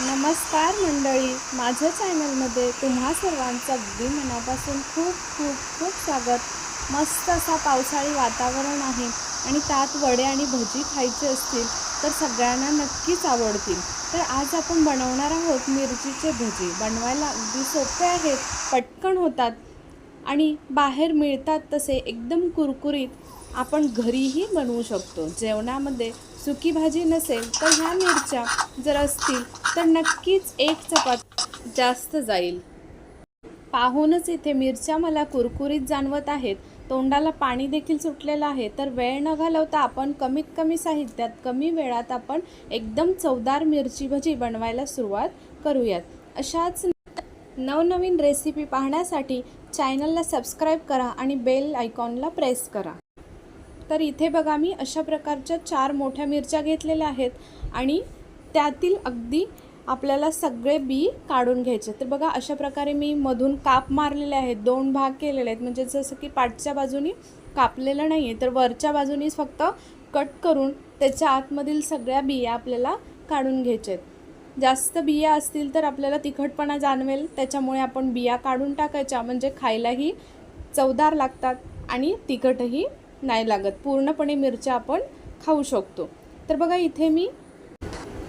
नमस्कार मंडळी माझ्या चॅनलमध्ये तुम्हा सर्वांचं अगदी मनापासून खूप खूप खूप स्वागत. मस्त असा पावसाळी वातावरण आहे आणि त्यात वडे आणि भजी खायचे असतील तर सगळ्यांना नक्कीच आवडतील. तर आज आपण बनवणार आहोत मिरचीचे भजी. बनवायला अगदी सोपे आहेत पटकन होतात आणि बाहेर मिळतात तसे एकदम कुरकुरीत आपण घरीही बनवू शकतो. जेवणामध्ये सुकी भाजी नसेल तर ह्या मिरच्या जर असतील तर नक्कीच एक चपात जास्त जाईल. पाहूनच इथे मिरच्या मला कुरकुरीत जाणवत आहेत. तोंडाला पाणी देखील सुटलेलं आहे. तर वेळ न घालवता आपण कमीत कमी साहित्यात कमी वेळात आपण एकदम चवदार मिरची भजी बनवायला सुरुवात करूयात. अशाच नवनवीन रेसिपी पाहण्यासाठी चॅनलला सबस्क्राईब करा आणि बेल आयकॉनला प्रेस करा. तर इथे बघा मी अशा प्रकारच्या चार मोठ्या मिरच्या घेतलेल्या आहेत आणि त्यातील अगदी आपल्याला सगळे बी काढून घ्यायचे. तर बघा अशा प्रकारे मी मधून काप मारलेले आहेत दोन भाग केलेले आहेत. म्हणजे जसं की पाठच्या बाजूनी कापलेलं नाही आहे तर वरच्या बाजूनीच फक्त कट करून त्याच्या आतमधील सगळ्या बिया आपल्याला काढून घ्यायच्या आहेत. जास्त बिया असतील तर आपल्याला तिखटपणा जाणवेल त्याच्यामुळे आपण बिया काढून टाकायच्या. म्हणजे खायलाही चवदार लागतात आणि तिखटही नाही लागत. पूर्णपणे मिरच्या आपण खाऊ शकतो. तर बघा इथे मी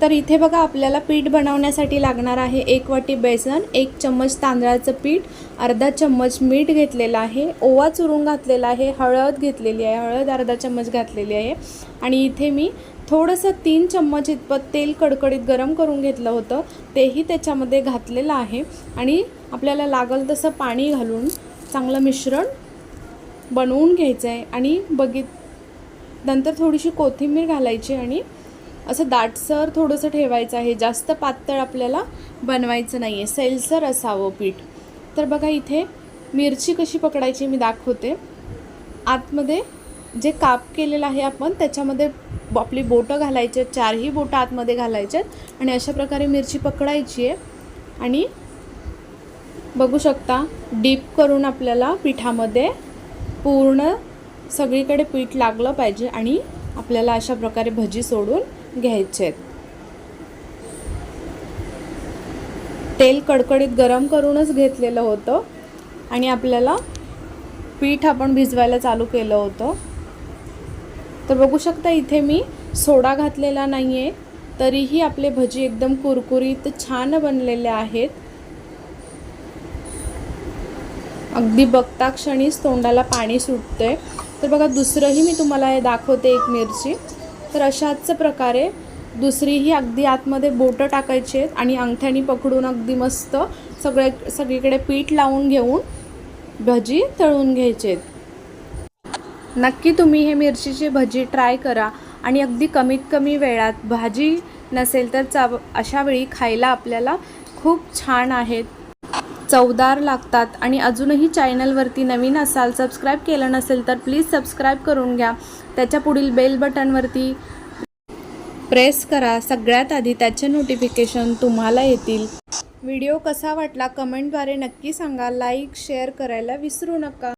तर इथे बघा आपल्याला पीठ बनवण्यासाठी लागणार आहे एक वाटी बेसन एक चम्मच तांदळाचं पीठ अर्धा चम्मच मीठ घेतलेलं आहे ओवा चुरून घातलेला आहे हळद घेतलेली आहे हळद अर्धा चम्मच घातलेली आहे. आणि इथे मी थोडंसं तीन चम्मच इतपत तेल कडकडीत गरम करून घेतलं होतं तेही त्याच्यामध्ये घातलेलं आहे. आणि आपल्याला लागल तसं पाणी घालून चांगलं मिश्रण बनवून घ्यायचं आहे आणि बघित नंतर थोडीशी कोथिंबीर घालायची आणि असं दाटसर थोडंसं ठेवायचं आहे. जास्त पातळ आपल्याला बनवायचं नाही आहे सैलसर असावं पीठ. तर बघा इथे मिरची कशी पकडायची मी दाखवते. आतमध्ये जे काप केलेलं आहे आपण त्याच्यामध्ये आपली बोटं घालायचे आहेत. चारही बोटं आतमध्ये घालायचे आहेत आणि अशा प्रकारे मिरची पकडायची आहे. आणि बघू शकता डीप करून आपल्याला पिठामध्ये पूर्ण सगळीकडे पीठ लागलं पाहिजे आणि आपल्याला अशा प्रकारे भजी सोडून घ्यायचे आहेत. तेल कडकडीत गरम करूनच घेतलेलं होतं आणि आपल्याला पीठ आपण भिजवायला चालू केलं होतं. तर बघू शकता इथे मी सोडा घातलेला नाही आहे तरीही आपले भजी एकदम कुरकुरीत छान बनलेले आहेत. अगदी बघता क्षणीच तोंडाला पाणी सुटते तर बघा दुसरंही मी तुम्हाला हे दाखवते एक मिरची. तर अशाच प्रकारे दुसरीही अगदी आतमध्ये बोटं टाकायची आहेत आणि अंगठ्यानी पकडून अगदी मस्त सगळे सगळीकडे पीठ लावून घेऊन भजी तळून घ्यायचे आहेत. नक्की तुम्ही हे मिरचीची भजी ट्राय करा आणि अगदी कमीत कमी वेळात. भाजी नसेल तर चाव अशा वेळी खायला आपल्याला खूप छान आहेत. चवदार लागतात. आणि अजूनही चॅनलवरती नवीन असाल सबस्क्राईब केलं नसेल तर प्लीज सबस्क्राईब करून घ्या. त्याच्या पुढील बेल बटनवरती प्रेस करा. सगळ्यात आधी त्याचे नोटिफिकेशन तुम्हाला येतील. व्हिडिओ कसा वाटला कमेंटद्वारे नक्की सांगा. लाईक शेअर करायला विसरू नका.